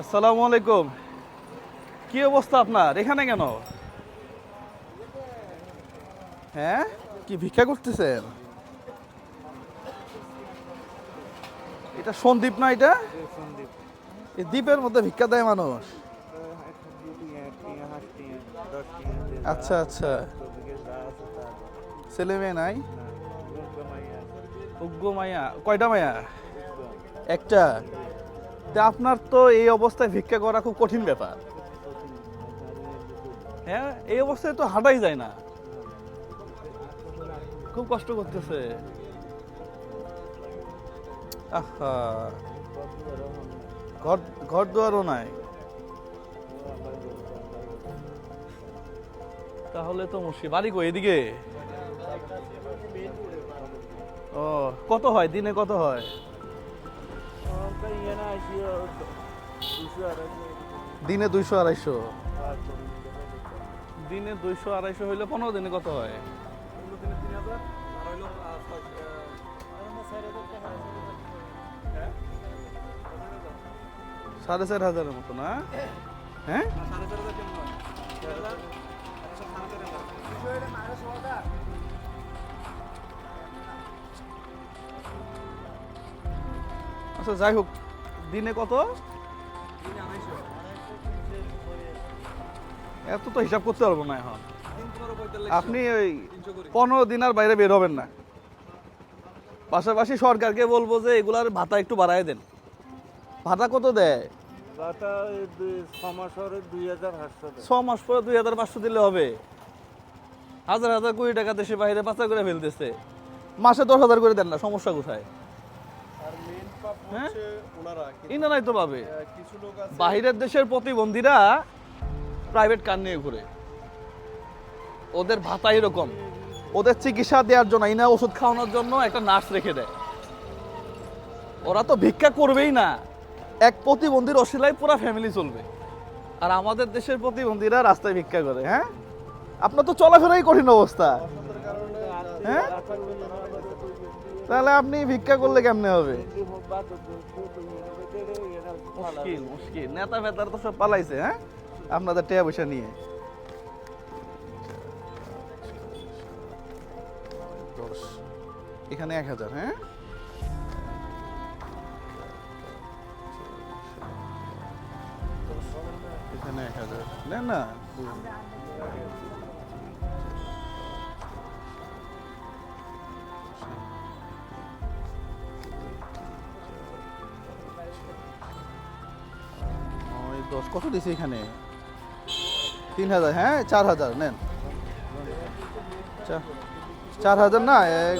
আসসালামু আলাইকুম। কি অবস্থা আপনার? এখানে কেন? হ্যাঁ? কি ভিক্ষা করতেছেন? এটা সন্দীপ না এটা? এই দ্বীপের মধ্যে ভিক্ষা দেয় মানুষ। আচ্ছা আচ্ছা। ছেলে মেয়ে নাই? উগ্র মায়া কয়টা মায়া একটা। আপনার তো এই অবস্থায় ভিক্ষা করা খুব কঠিন ব্যাপার। হ্যাঁ এই অবস্থায় তো হাঁটাই যায় না। খুব কষ্ট করতেছে। ঘর ঘর দুয়ারও নাই। তাহলে তো মুশকিল বাড়ি কই এদিকে? ও, কত হয়? দিনে কত হয়? দিনে দুইশো আড়াইশো। দিনে দুইশো আড়াইশো হইলে পনেরো দিনে কত হয়? সাড়ে চার হাজারের মতো না? হ্যাঁ? আচ্ছা যাই হোক দিনে কত? এত তো হিসাব করতে পারব না এখন। আপনি ওই পনেরো দিন আর বাইরে বের হবেন না। পাশাপাশি সরকারকে বলব যে এগুলার ভাতা একটু বাড়ায় দেন। ভাতা কত দেয়? ছ মাস পরে দুই হাজার পাঁচশো দিলে হবে। হাজার হাজার কোটি টাকা দেশে বাইরে পাচার করে ফেলতেছে। মাসে দশ হাজার করে দেন না সমস্যা কোথায়? হ্যাঁ? ইনারাই তো পাবে। বাহিরের দেশের প্রতিবন্ধীরা প্রাইভেট কার নিয়ে ঘুরে। ওদের ভাতা এরকম। ওদের চিকিৎসা দেওয়ার জন্য ইনা ওষুধ খাওয়ানোর জন্য একটা নার্স রেখে দেয়। ওরা তো ভিক্ষা করবেই না। এক প্রতিবন্ধীর অশিলায় পুরো ফ্যামিলি চলবে। আর আমাদের দেশের প্রতিবন্ধীরা রাস্তায় ভিক্ষা করে। হ্যাঁ? আপনার তো চলাফেরাই কঠিন অবস্থা। হ্যাঁ? তাহলে আপনি ভিক্ষা করলে কেমনে হবে? মুশকিল মুশকিল। নেতা ফেতার তো সব পালাইছে হ্যাঁ? আপনাদের টেয়া পয়সা নিয়ে। এখানে এক হাজার হ্যাঁ? এখানে এক হাজার। নেন না দশ কত দিছে এখানে? তিন হাজার হ্যাঁ চার হাজার নেন। চার হাজার না এক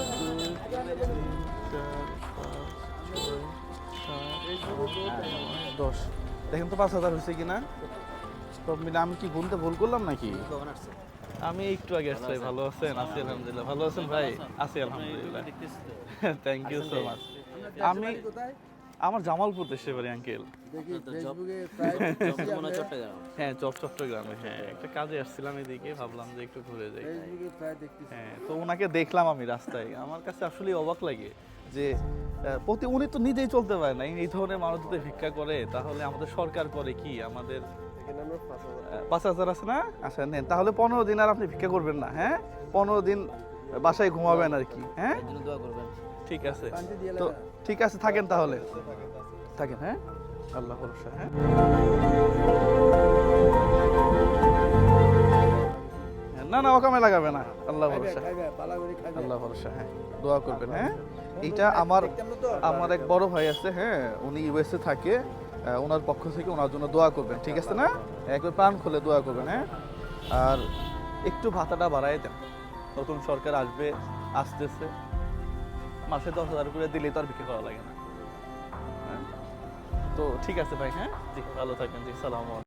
দশ। দেখেন তো পাঁচ হাজার হয়েছে কিনা। সব মিলে আমি কি গুনতে ভুল করলাম নাকি? আমি একটু আগে আসছি ভাই, ভালো আছেন? আছি আলহামদুলিল্লাহ। ভালো আছেন ভাই? আছি আলহামদুলিল্লাহ। থ্যাংক ইউ সো মাচ আমি আমার জামালপুর দেশে বাড়ি আঙ্কেল হ্যাঁ চপ চট্টগ্রামে। হ্যাঁ একটা কাজে আসছিলাম এদিকে ভাবলাম যে একটু ঘুরে যাই। হ্যাঁ তো ওনাকে দেখলাম আমি রাস্তায়। আমার কাছে আসলে অবাক লাগে যে প্রতি উনি তো নিজেই চলতে পারে না। এই ধরনের মানুষ যদি ভিক্ষা করে তাহলে আমাদের সরকার করে কি? আমাদের পাঁচ হাজার আছে না? আচ্ছা নেন। তাহলে পনেরো দিন আর আপনি ভিক্ষা করবেন না হ্যাঁ? পনেরো দিন বাসায় ঘুমাবেন আর কি হ্যাঁ? ঠিক আছে। তো ঠিক আছে থাকেন তাহলে। থাকেন হ্যাঁ? আল্লাহ ভরসা হ্যাঁ? না না ওকামে লাগাবে না। আল্লাহ ভরসা। আল্লাহ ভরসা হ্যাঁ। দোয়া করবেন হ্যাঁ? এইটা আমার আমার এক বড় ভাই আছে হ্যাঁ? উনি ইউএসএ থাকে ওনার পক্ষ থেকে ওনার জন্য দোয়া করবেন ঠিক আছে না? একবার প্রাণ খুলে দোয়া করবেন হ্যাঁ? আর একটু ভাতাটা বাড়াই দেন। নতুন সরকার আসবে আসতেছে। মাসে দশ হাজার করে দিলে তো আর বিক্রি করা লাগে না। হ্যাঁ? তো ঠিক আছে ভাই হ্যাঁ? জি, ভালো থাকেন, জি, সালাম